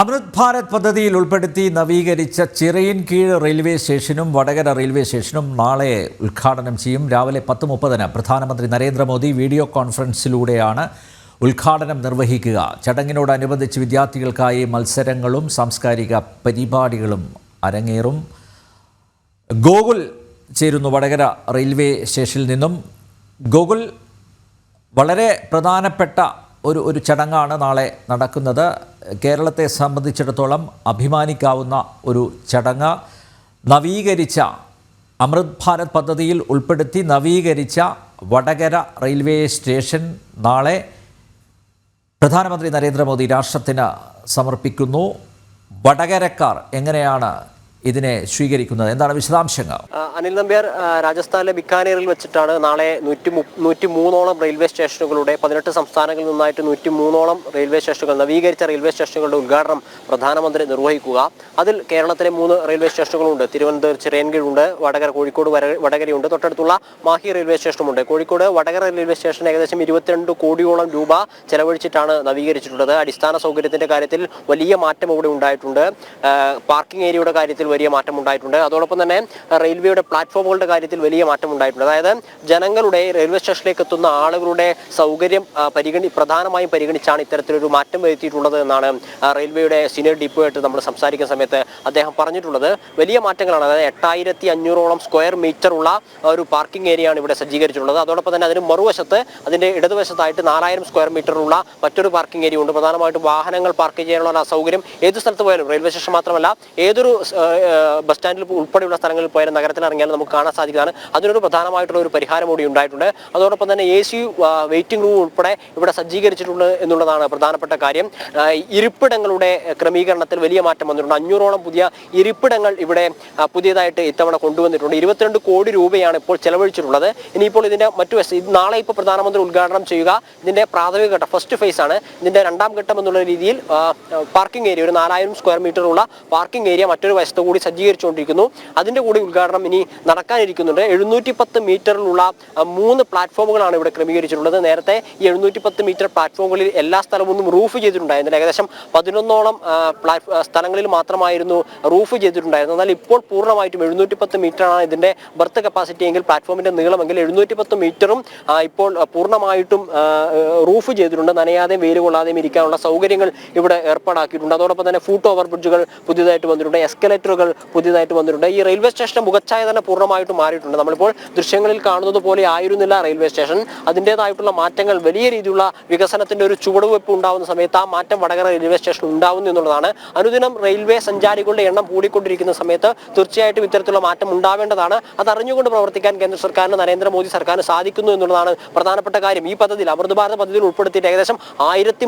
അമൃത് ഭാരത് പദ്ധതിയിൽ ഉൾപ്പെടുത്തി നവീകരിച്ച ചിറയിൻകീഴ് റെയിൽവേ സ്റ്റേഷനും വടകര റെയിൽവേ സ്റ്റേഷനും നാളെ ഉദ്ഘാടനം ചെയ്യും. രാവിലെ പത്ത് മുപ്പതിന് പ്രധാനമന്ത്രി നരേന്ദ്രമോദി വീഡിയോ കോൺഫറൻസിലൂടെയാണ് ഉദ്ഘാടനം നിർവഹിക്കുക. ചടങ്ങിനോടനുബന്ധിച്ച് വിദ്യാർത്ഥികൾക്കായി മത്സരങ്ങളും സാംസ്കാരിക പരിപാടികളും അരങ്ങേറും. ഗോകുൽ ചേരുന്നു വടകര റെയിൽവേ സ്റ്റേഷനിൽ നിന്നും. ഗോകുൽ വളരെ പ്രധാനപ്പെട്ട ഒരു ഒരു ചടങ്ങാണ് നാളെ നടക്കുന്നത്. കേരളത്തെ സംബന്ധിച്ചിടത്തോളം അഭിമാനിക്കാവുന്ന ഒരു ചടങ്ങ്. നവീകരിച്ച അമൃത് ഭാരത് പദ്ധതിയിൽ ഉൾപ്പെടുത്തി നവീകരിച്ച വടകര റെയിൽവേ സ്റ്റേഷൻ നാളെ പ്രധാനമന്ത്രി നരേന്ദ്രമോദി രാഷ്ട്രത്തിന് സമർപ്പിക്കുന്നു. വടകരക്കാർ എങ്ങനെയാണ് ഇതിനെ സ്വീകരിക്കുന്നത്? എന്താണ് വിശദാംശങ്ങൾ? അനിൽ നമ്പ്യാർ രാജസ്ഥാനിലെ ബിക്കാനേറിൽ വെച്ചിട്ടാണ് നാളെ നൂറ്റി നൂറ്റി മൂന്നോളം റെയിൽവേ സ്റ്റേഷനുകളുടെ പതിനെട്ട് സംസ്ഥാനങ്ങളിൽ നിന്നായിട്ട് നൂറ്റി മൂന്നോളം റെയിൽവേ സ്റ്റേഷനുകൾ നവീകരിച്ച റെയിൽവേ സ്റ്റേഷനുകളുടെ ഉദ്ഘാടനം പ്രധാനമന്ത്രി നിർവഹിക്കുക. അതിൽ കേരളത്തിലെ മൂന്ന് റെയിൽവേ സ്റ്റേഷനുകളുണ്ട്. തിരുവനന്തപുരം ചിറയൻകീഴുണ്ട് വടകര കോഴിക്കോട് വടകരയുണ്ട്. തൊട്ടടുത്തുള്ള മാഹി റെയിൽവേ സ്റ്റേഷനുമുണ്ട്. കോഴിക്കോട് വടകര റെയിൽവേ സ്റ്റേഷൻ ഏകദേശം ഇരുപത്തിരണ്ട് കോടിയോളം രൂപ ചെലവഴിച്ചിട്ടാണ് നവീകരിച്ചിട്ടുള്ളത്. അടിസ്ഥാന സൗകര്യത്തിന്റെ കാര്യത്തിൽ വലിയ മാറ്റം ഇവിടെ ഉണ്ടായിട്ടുണ്ട്. പാർക്കിംഗ് ഏരിയയുടെ കാര്യത്തിൽ വലിയ മാറ്റം ഉണ്ടായിട്ടുണ്ട് അതോടൊപ്പം തന്നെ റെയിൽവേയുടെ പ്ലാറ്റ്ഫോമുകളുടെ കാര്യത്തിൽ വലിയ മാറ്റം ഉണ്ടായിട്ടുണ്ട് അതായത് ജനങ്ങളുടെ റെയിൽവേ സ്റ്റേഷനിലേക്ക് എത്തുന്ന ആളുകളുടെ സൗകര്യം പരിഗണി പ്രധാനമായും പരിഗണിച്ചാണ് ഇത്തരത്തിലൊരു മാറ്റം വരുത്തിയിട്ടുള്ളത് എന്നാണ് റെയിൽവേയുടെ സീനിയർ ഡിപ്പോയായിട്ട് നമ്മൾ സംസാരിക്കുന്ന സമയത്ത് അദ്ദേഹം പറഞ്ഞിട്ടുള്ളത്. വലിയ മാറ്റങ്ങളാണ്. അതായത് എട്ടായിരത്തി അഞ്ഞൂറോളം സ്ക്വയർ മീറ്റർ ഉള്ള ഒരു പാർക്കിംഗ് ഏരിയയാണ് ഇവിടെ സജ്ജീകരിച്ചിട്ടുള്ളത്. അതോടൊപ്പം തന്നെ അതിന് മറുവശത്ത് അതിന്റെ ഇടതുവശത്തായിട്ട് നാലായിരം സ്ക്വയർ മീറ്ററുള്ള മറ്റൊരു പാർക്കിംഗ് ഏരിയ ഉണ്ട് പ്രധാനമായിട്ടും വാഹനങ്ങൾ പാർക്ക് ചെയ്യാനുള്ള സൗകര്യം ഏത് സ്ഥലത്ത് പോയാലും റെയിൽവേ സ്റ്റേഷൻ മാത്രമല്ല ഏതൊരു ബസ് സ്റ്റാൻഡിൽ ഉൾപ്പെടെയുള്ള സ്ഥലങ്ങളിൽ പോയാലും നഗരത്തിൽ ഇറങ്ങിയാലും നമുക്ക് കാണാൻ സാധിക്കുന്നതാണ്. അതിനൊരു പ്രധാനമായിട്ടുള്ള ഒരു പരിഹാരം കൂടി ഉണ്ടായിട്ടുണ്ട്. അതോടൊപ്പം തന്നെ എ സി വെയിറ്റിംഗ് റൂം ഉൾപ്പെടെ ഇവിടെ സജ്ജീകരിച്ചിട്ടുണ്ട് എന്നുള്ളതാണ് പ്രധാനപ്പെട്ട കാര്യം. ഇരിപ്പിടങ്ങളുടെ ക്രമീകരണത്തിൽ വലിയ മാറ്റം വന്നിട്ടുണ്ട്. അഞ്ഞൂറോളം പുതിയ ഇരിപ്പിടങ്ങൾ ഇവിടെ പുതിയതായിട്ട് ഇത്തവണ കൊണ്ടുവന്നിട്ടുണ്ട്. ഇരുപത്തിരണ്ട് കോടി രൂപയാണ് ഇപ്പോൾ ചെലവഴിച്ചിട്ടുള്ളത്. ഇനിയിപ്പോൾ ഇതിന്റെ മറ്റു നാളെ ഇപ്പോൾ പ്രധാനമന്ത്രി ഉദ്ഘാടനം ചെയ്യുക. ഇതിന്റെ പ്രാഥമിക ഘട്ടം ഫസ്റ്റ് ഫേസ് ആണ്. ഇതിന്റെ രണ്ടാം ഘട്ടം എന്നുള്ള രീതിയിൽ പാർക്കിംഗ് ഏരിയ ഒരു നാലായിരം സ്ക്വയർ മീറ്റർ ഉള്ള പാർക്കിംഗ് ഏരിയ മറ്റൊരു വശത്ത് കൂടി സജ്ജീകരിച്ചുകൊണ്ടിരിക്കുന്നു. അതിന്റെ കൂടി ഉദ്ഘാടനം ഇനി നടക്കാനിരിക്കുന്നുണ്ട്. എഴുന്നൂറ്റി പത്ത് മീറ്ററിലുള്ള മൂന്ന് പ്ലാറ്റ്ഫോമുകളാണ് ഇവിടെ ക്രമീകരിച്ചിട്ടുള്ളത്. നേരത്തെ ഈ എഴുന്നൂറ്റി പത്ത് മീറ്റർ പ്ലാറ്റ്ഫോമുകളിൽ എല്ലാ സ്ഥലവും റൂഫ് ചെയ്തിട്ടുണ്ടായിരുന്നില്ല. ഏകദേശം പതിനൊന്നോളം സ്ഥലങ്ങളിൽ മാത്രമായിരുന്നു റൂഫ് ചെയ്തിട്ടുണ്ടായിരുന്നത്. എന്നാൽ ഇപ്പോൾ പൂർണമായിട്ടും എഴുന്നൂറ്റി പത്ത് മീറ്ററാണ് ഇതിന്റെ ബർത്ത് കപ്പാസിറ്റി എങ്കിൽ പ്ലാറ്റ്ഫോമിന്റെ നീളമെങ്കിൽ എഴുന്നൂറ്റി പത്ത് മീറ്ററും ഇപ്പോൾ പൂർണമായിട്ടും റൂഫ് ചെയ്തിട്ടുണ്ട്. നനയാതെയും വെയിൽ കൊള്ളാതെയും ഇരിക്കാനുള്ള സൗകര്യങ്ങൾ ഇവിടെ ഏർപ്പാടാക്കിയിട്ടുണ്ട്. അതോടൊപ്പം തന്നെ ഫൂട്ട് ഓവർ ബ്രിഡ്ജുകൾ പുതിയതായിട്ട് വന്നിട്ടുണ്ട്. എസ്കലേറ്ററുകൾ പുതിയതായിട്ട് വന്നിട്ടുണ്ട്. ഈ റെയിൽവേ സ്റ്റേഷൻ മുഖച്ഛായ തന്നെ പൂർണമായിട്ട് മാറിയിട്ടുണ്ട്. നമ്മളിപ്പോൾ ദൃശ്യങ്ങളിൽ കാണുന്നത് പോലെ ആയിരുന്നില്ല റെയിൽവേ സ്റ്റേഷൻ. അതിന്റെതായിട്ടുള്ള മാറ്റങ്ങൾ വലിയ രീതിയിലുള്ള വികസനത്തിന്റെ ഒരു ചുവടുവെപ്പ് ഉണ്ടാവുന്ന സമയത്ത് ആ മാറ്റം വടകര റെയിൽവേ സ്റ്റേഷൻ ഉണ്ടാവുന്നു എന്നുള്ളതാണ്. അനുദിനം റെയിൽവേ സഞ്ചാരികളുടെ എണ്ണം കൂടിക്കൊണ്ടിരിക്കുന്ന സമയത്ത് തീർച്ചയായിട്ടും ഇത്തരത്തിലുള്ള മാറ്റം ഉണ്ടാവേണ്ടതാണ്. അത് അറിഞ്ഞുകൊണ്ട് പ്രവർത്തിക്കാൻ കേന്ദ്ര സർക്കാരിന് നരേന്ദ്രമോദി സർക്കാരിന് സാധിക്കുന്നു എന്നുള്ളതാണ് പ്രധാനപ്പെട്ട കാര്യം. ഈ പദ്ധതിയിൽ അമൃത് ഭാരത് പദ്ധതിയിൽ ഉൾപ്പെടുത്തിയിട്ട് ഏകദേശം ആയിരത്തി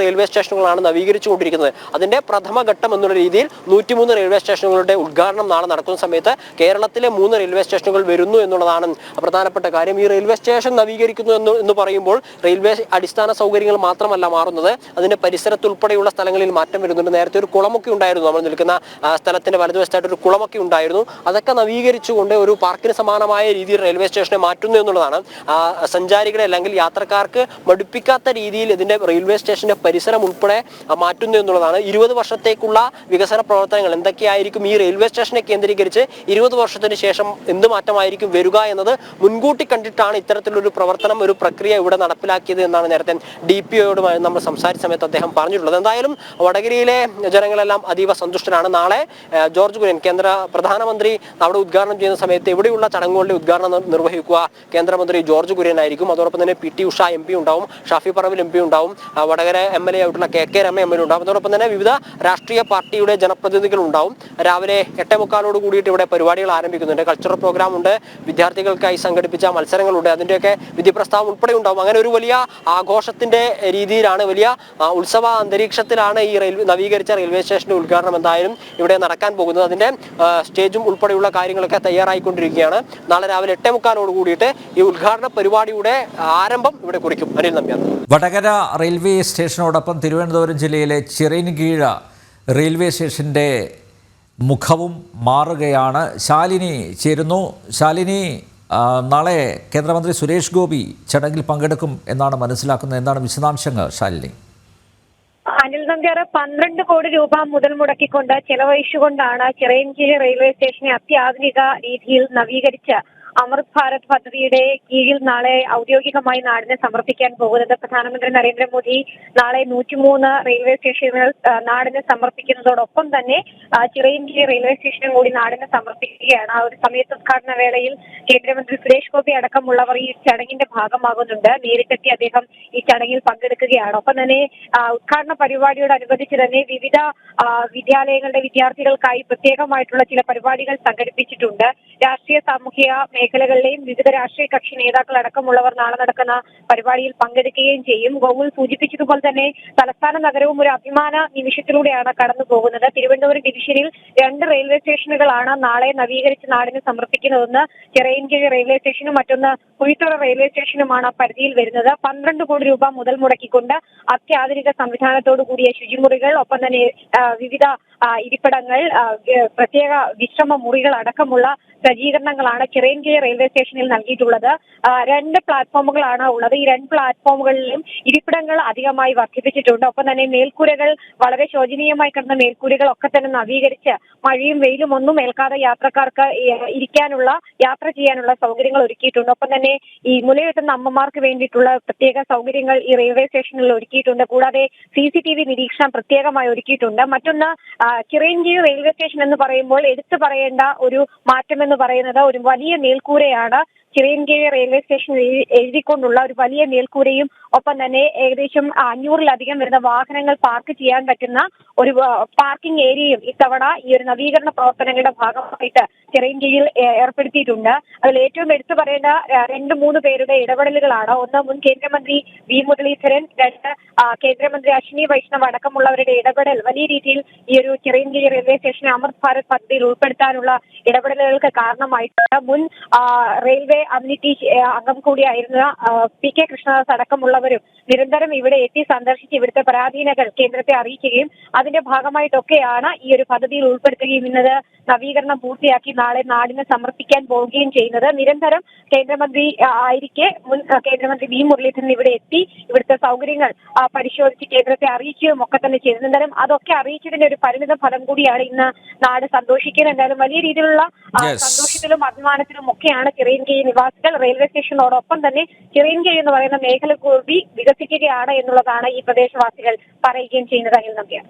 റെയിൽവേ സ്റ്റേഷനുകളാണ് നവീകരിച്ചുകൊണ്ടിരിക്കുന്നത്. അതിന്റെ പ്രഥമ ഘട്ടം എന്നുള്ള രീതിയിൽ നൂറ്റിമൂന്ന് റെയിൽവേ സ്റ്റേഷനുകളുടെ ഉദ്ഘാടനം നാളെ നടക്കുന്ന സമയത്ത് കേരളത്തിലെ മൂന്ന് റെയിൽവേ സ്റ്റേഷനുകൾ വരുന്നു എന്നുള്ളതാണ് പ്രധാനപ്പെട്ട കാര്യം. ഈ റെയിൽവേ സ്റ്റേഷൻ നവീകരിക്കുന്നു എന്ന് എന്ന് പറയുമ്പോൾ റെയിൽവേ അടിസ്ഥാന സൗകര്യങ്ങൾ മാത്രമല്ല മാറുന്നത്. അതിന്റെ പരിസരത്തുൾപ്പെടെയുള്ള സ്ഥലങ്ങളിൽ മാറ്റം വരുന്നുണ്ട്. നേരത്തെ ഒരു കുളമൊക്കെ ഉണ്ടായിരുന്നു. നമ്മൾ നിൽക്കുന്ന സ്ഥലത്തിന്റെ വലതുവശത്തായിട്ട് ഒരു കുളമൊക്കെ ഉണ്ടായിരുന്നു. അതൊക്കെ നവീകരിച്ചുകൊണ്ട് ഒരു പാർക്കിന് സമാനമായ രീതിയിൽ റെയിൽവേ സ്റ്റേഷനെ മാറ്റുന്നു എന്നുള്ളതാണ്. സഞ്ചാരികളെ അല്ലെങ്കിൽ യാത്രക്കാർക്ക് മടുപ്പിക്കാത്ത രീതിയിൽ ഇതിന്റെ റെയിൽവേ സ്റ്റേഷന്റെ പരിസരം ഉൾപ്പെടെ മാറ്റുന്നു എന്നുള്ളതാണ്. ഇരുപത് വർഷത്തേക്കുള്ള വികസന പ്രവർത്തനങ്ങൾ എന്തൊക്കെയായിരിക്കും ഈ റെയിൽവേ സ്റ്റേഷനെ കേന്ദ്രീകരിച്ച് ഇരുപത് വർഷത്തിന് ശേഷം എന്ത് മാറ്റമായിരിക്കും വരിക എന്നത് മുൻകൂട്ടി കണ്ടിട്ടാണ് ഇത്തരത്തിലൊരു പ്രവർത്തനം ഒരു പ്രക്രിയ ഇവിടെ നടപ്പിലാക്കിയത് എന്നാണ് നേരത്തെ ഡി പി ഒയോടുമായി നമ്മൾ സംസാരിച്ച സമയത്ത് അദ്ദേഹം പറഞ്ഞിട്ടുള്ളത്. എന്തായാലും വടകരയിലെ ജനങ്ങളെല്ലാം അതീവ സന്തുഷ്ടരാണ്. നാളെ ജോർജ് കുര്യൻ കേന്ദ്ര പ്രധാനമന്ത്രി അവിടെ ഉദ്ഘാടനം ചെയ്യുന്ന സമയത്ത് ഇവിടെയുള്ള ചടങ്ങുകളുടെ ഉദ്ഘാടനം നിർവഹിക്കുക കേന്ദ്രമന്ത്രി ജോർജ് കുര്യൻ ആയിരിക്കും. അതോടൊപ്പം തന്നെ P T Usha M P ഉണ്ടാവും ഷാഫി പറമ്പിൽ എം പി ഉണ്ടാവും വടകര എം എൽ എ ആയിട്ടുള്ള K K Rema M L A ഉണ്ടാവും. അതോടൊപ്പം തന്നെ വിവിധ രാഷ്ട്രീയ പാർട്ടിയുടെ ജനപ്രതിനിധികൾ ഉണ്ടാവും. രാവിലെ എട്ടേ മുക്കാലോട് കൂടിയിട്ട് ഇവിടെ പരിപാടികൾ ആരംഭിക്കുന്നുണ്ട്. കൾച്ചറൽ പ്രോഗ്രാം ഉണ്ട്. വിദ്യാർത്ഥികൾക്കായി സംഘടിപ്പിച്ച മത്സരങ്ങളുണ്ട്. അതിന്റെയൊക്കെ വിധിപ്രസ്താവം ഉൾപ്പെടെ ഉണ്ടാവും. അങ്ങനെ ഒരു വലിയ ആഘോഷത്തിന്റെ രീതിയിലാണ് വലിയ ഉത്സവ അന്തരീക്ഷത്തിലാണ് ഈ റെയിൽവേ നവീകരിച്ച റെയിൽവേ സ്റ്റേഷന്റെ ഉദ്ഘാടനം എന്തായാലും ഇവിടെ നടക്കാൻ പോകുന്നത്. അതിന്റെ സ്റ്റേജും ഉൾപ്പെടെയുള്ള കാര്യങ്ങളൊക്കെ തയ്യാറായിക്കൊണ്ടിരിക്കുകയാണ്. നാളെ രാവിലെ എട്ടേ മുക്കാലോട് കൂടിയിട്ട് ഈ ഉദ്ഘാടന പരിപാടിയുടെ ആരംഭം ഇവിടെ കുറിക്കും. അനിൽ നമ്പ്യാർ. വടകര റെയിൽവേ സ്റ്റേഷനോടൊപ്പം തിരുവനന്തപുരം ജില്ലയിലെ ചിറയിൻകീഴ് റെയിൽവേ സ്റ്റേഷന്റെ മുഖവും മാറുകയാണ്. ശാലിനി ചേരുന്നു. ശാലിനി നാളെ കേന്ദ്രമന്ത്രി സുരേഷ് ഗോപി ചടങ്ങിൽ പങ്കെടുക്കും എന്നാണ് മനസ്സിലാക്കുന്നത്. എന്താണ് വിശദാംശങ്ങൾ ശാലിനി? അനിൽ നമ്പ്യാറ് പന്ത്രണ്ട് കോടി രൂപ മുതൽ മുടക്കിക്കൊണ്ട് ചെലവഴിച്ചുകൊണ്ടാണ് ചിറയൻകീഴ് റെയിൽവേ സ്റ്റേഷനെ അത്യാധുനിക രീതിയിൽ നവീകരിച്ച് അമൃത് ഭാരത് പദ്ധതിയുടെ കീഴിൽ നാളെ ഔദ്യോഗികമായി നാടിനെ സമർപ്പിക്കാൻ പോകുന്നത് പ്രധാനമന്ത്രി നരേന്ദ്രമോദി നാളെ നൂറ്റിമൂന്ന് റെയിൽവേ സ്റ്റേഷനുകൾ നാടിന് സമർപ്പിക്കുന്നതോടൊപ്പം തന്നെ ചിറയൻകീഴ് റെയിൽവേ സ്റ്റേഷനും കൂടി നാടിന് സമർപ്പിക്കുകയാണ്. ആ ഒരു സമയത്ത് ഉദ്ഘാടന വേളയിൽ കേന്ദ്രമന്ത്രി സുരേഷ് ഗോപി അടക്കമുള്ളവർ ഈ ചടങ്ങിന്റെ ഭാഗമാകുന്നുണ്ട്. നേരിട്ടെത്തി അദ്ദേഹം ഈ ചടങ്ങിൽ പങ്കെടുക്കുകയാണ്. ഒപ്പം തന്നെ ഉദ്ഘാടന പരിപാടിയോടനുബന്ധിച്ച് തന്നെ വിവിധ വിദ്യാലയങ്ങളുടെ വിദ്യാർത്ഥികൾക്കായി പ്രത്യേകമായിട്ടുള്ള ചില പരിപാടികൾ സംഘടിപ്പിച്ചിട്ടുണ്ട്. രാഷ്ട്രീയ സാമൂഹിക മേഖലകളിലെയും വിവിധ രാഷ്ട്രീയ കക്ഷി നേതാക്കൾ അടക്കമുള്ളവർ നാളെ നടക്കുന്ന പരിപാടിയിൽ പങ്കെടുക്കുകയും ചെയ്യും. ഗോകുൽ സൂചിപ്പിച്ചതുപോലെ തന്നെ തലസ്ഥാന നഗരവും ഒരു അഭിമാന നിമിഷത്തിലൂടെയാണ് കടന്നു പോകുന്നത്. തിരുവനന്തപുരം ഡിവിഷനിൽ രണ്ട് റെയിൽവേ സ്റ്റേഷനുകളാണ് നാളെ നവീകരിച്ച് നാടിന് സമർപ്പിക്കുന്നതെന്ന് ചിറയൻകീഴ് റെയിൽവേ സ്റ്റേഷനും മറ്റൊന്ന് കുഴിത്തുറ റെയിൽവേ സ്റ്റേഷനുമാണ് പരിധിയിൽ വരുന്നത്. പന്ത്രണ്ട് കോടി രൂപ മുതൽ മുടക്കിക്കൊണ്ട് അത്യാധുനിക സംവിധാനത്തോടു കൂടിയ ശുചിമുറികൾ ഒപ്പം തന്നെ വിവിധ ഇരിപ്പിടങ്ങൾ പ്രത്യേക വിശ്രമ മുറികൾ അടക്കമുള്ള സജ്ജീകരണങ്ങളാണ് ചിറയൻകീഴ് റെയിൽവേ സ്റ്റേഷനിൽ നൽകിയിട്ടുള്ളത്. രണ്ട് പ്ലാറ്റ്ഫോമുകളാണ് ഉള്ളത്. ഈ രണ്ട് പ്ലാറ്റ്ഫോമുകളിലും ഇരിപ്പിടങ്ങൾ അധികമായി വർദ്ധിപ്പിച്ചിട്ടുണ്ട്. ഒപ്പം തന്നെ മേൽക്കൂരകൾ വളരെ ശോചനീയമായി കിടന്ന മേൽക്കൂരകൾ ഒക്കെ തന്നെ നവീകരിച്ച് മഴയും വെയിലും ഒന്നും ഏൽക്കാതെ യാത്രക്കാർക്ക് ഇരിക്കാനുള്ള യാത്ര ചെയ്യാനുള്ള സൗകര്യങ്ങൾ ഒരുക്കിയിട്ടുണ്ട്. ഒപ്പം തന്നെ ഈ മുലയെത്തുന്ന അമ്മമാർക്ക് വേണ്ടിയിട്ടുള്ള പ്രത്യേക സൗകര്യങ്ങൾ ഈ റെയിൽവേ സ്റ്റേഷനിൽ ഒരുക്കിയിട്ടുണ്ട്. കൂടാതെ സി സി ടി വി നിരീക്ഷണം പ്രത്യേകമായി ഒരുക്കിയിട്ടുണ്ട്. മറ്റൊന്ന് ആ, റെയിൽവേ സ്റ്റേഷൻ എന്ന് പറയുമ്പോൾ എടുത്തു പറയേണ്ട ഒരു മാറ്റം എന്ന് പറയുന്നത് ഒരു വലിയ മേൽക്കൂരയാണ് ചിറയൻകീഴ് റെയിൽവേ സ്റ്റേഷനിൽ എഴു- എഴുതിക്കൊണ്ടുള്ള ഒരു വലിയ മേൽക്കൂരയും ഒപ്പം തന്നെ ഏകദേശം അഞ്ഞൂറിലധികം വരുന്ന വാഹനങ്ങൾ പാർക്ക് ചെയ്യാൻ പറ്റുന്ന ഒരു പാർക്കിംഗ് ഏരിയയും ഇത്തവണ ഈ ഒരു നവീകരണ പ്രവർത്തനങ്ങളുടെ ഭാഗമായിട്ട് ചിറയൻകീഴിൽ ഏർപ്പെടുത്തിയിട്ടുണ്ട്. അതിൽ ഏറ്റവും എടുത്തു പറയേണ്ട രണ്ട് മൂന്ന് പേരുടെ ഇടപെടലുകളാണ്. ഒന്ന് മുൻ കേന്ദ്രമന്ത്രി വി മുരളീധരൻ രണ്ട് കേന്ദ്രമന്ത്രി അശ്വിനി വൈഷ്ണവ് അടക്കമുള്ളവരുടെ ഇടപെടൽ വലിയ രീതിയിൽ ഈ ഒരു ചിറയൻകീഴ് റെയിൽവേ സ്റ്റേഷനെ അമൃത് ഭാരത് പദ്ധതിയിൽ ഉൾപ്പെടുത്താനുള്ള ഇടപെടലുകൾക്ക് കാരണമായിട്ടുണ്ട്. മുൻ റെയിൽവേ അമ്യൂണിറ്റി അംഗം കൂടിയായിരുന്ന പി കെ കൃഷ്ണദാസ് അടക്കമുള്ളവരും നിരന്തരം ഇവിടെ എത്തി സന്ദർശിച്ച് ഇവിടുത്തെ പരാധീനകൾ കേന്ദ്രത്തെ അറിയിക്കുകയും അതിന്റെ ഭാഗമായിട്ടൊക്കെയാണ് ഈ ഒരു പദ്ധതിയിൽ ഉൾപ്പെടുത്തുകയും ഇന്നത് നവീകരണം പൂർത്തിയാക്കി നാളെ നാടിന് സമർപ്പിക്കാൻ പോവുകയും ചെയ്യുന്നത്. നിരന്തരം കേന്ദ്രമന്ത്രി ആയിരിക്കെ മുൻ കേന്ദ്രമന്ത്രി വി മുരളീധരൻ ഇവിടെ എത്തി ഇവിടുത്തെ സൗകര്യങ്ങൾ പരിശോധിച്ച് കേന്ദ്രത്തെ അറിയിക്കുകയും ഒക്കെ തന്നെ ചെയ്തു. നിരന്തരം അതൊക്കെ അറിയിച്ചതിന്റെ ഒരു പരിണിത ഫലം കൂടിയാണ് ഇന്ന് നാട് സന്തോഷിക്കുന്നത്. എന്തായാലും വലിയ രീതിയിലുള്ള സന്തോഷത്തിലും അഭിമാനത്തിലും ഒക്കെയാണ് ചിറയൻകീഴ് നിവാസികൾ റെയിൽവേ സ്റ്റേഷനോടൊപ്പം തന്നെ ചിറയൻകീഴ് എന്ന് പറയുന്ന മേഖല കൂടി വികസിക്കുകയാണ് എന്നുള്ളതാണ് ഈ പ്രദേശവാസികൾ പറയുകയും ചെയ്യുന്നത് അനിൽ നമ്പ്യാർ.